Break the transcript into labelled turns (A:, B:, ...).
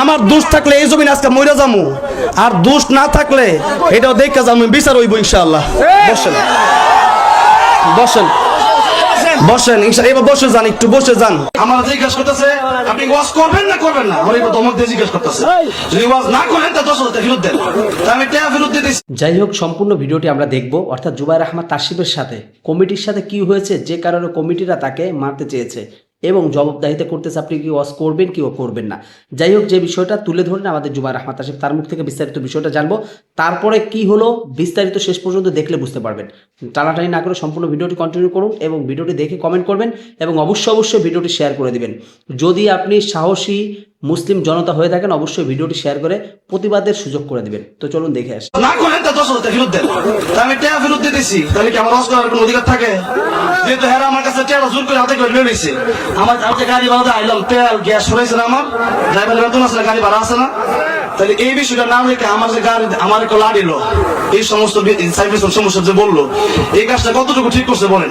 A: আমার দোষ থাকলে এই জমিন আজকে মইরা যামু। আর দোষ না থাকলে এটাও দেখা যাব বিচার হইব ইনশাআল্লাহ। বসেন। বসেন। বসেন এবার বসে যান একটু বসে যান। আমার জিজ্ঞাসা করতেছে আপনি ওয়াজ করবেন না করবেন না? আমার এবার দমক দিয়ে জিজ্ঞাসা করতেছে। যদি ওয়াজ না করেন তা দশ হাজার ফেরত দেন। তা আমি টাকা ফেরত দিতেছি
B: যাই হোক সম্পূর্ণ ভিডিওটি আমরা দেখব। অর্থাৎ জুবাইর আহমদ তাসিফের সাথে। কমিটির সাথে কি হয়েছে? যে কারণে কমিটিরা তাকে মারতে চেয়েছে। এবং জবাবদাহিতা করতেছে আপনি কি ওয়াশ করবেন কি ও করবেন না। যাই হোক, যে বিষয়টা তুলে ধরলেন আমাদের জুমার রহমাত আসিফ তার মুখ থেকে বিস্তারিত বিষয়টা জানব। তারপরে কি হলো বিস্তারিত শেষ পর্যন্ত দেখলে বুঝতে পারবেন। টানাটানি না করে সম্পূর্ণ ভিডিওটি কন্টিনিউ করুন এবং ভিডিওটি দেখে কমেন্ট করবেন এবং অবশ্যই অবশ্যই ভিডিওটি শেয়ার করে দিবেন। যদি আপনি সাহসী মুসলিম জনতা হয়ে থাকেন, অবশ্যই ভিডিওটি শেয়ার করে প্রতিবাদের সুযোগ করে দিবেন। তো চলুন দেখে আসি।
A: না করেন তা দশ হাজার ফেরত দেন। আমি টাকা ফেরত দিতেছি তাহলে কি আমার করার কোনো অধিকার থাকে? যেহেতু হ্যাঁ আমার কাছে টাকা জোর করে হাতে করে লয়ে নিছে। আমার আমি গাড়ি ভাড়া আইলাম তেল, গ্যাস সরাইছে না আমার। ড্রাইভার বেতন আছে না, গাড়ি ভাড়া আছে না। তাহলে এই বিষয়টা না রেখে আমার যে গাড়ি, আমার একটা লাড়িলো এই সমস্ত সার্ভিস সমস্যা যে বলল, এই কাজটা কতটুকু ঠিক করছে বলেন?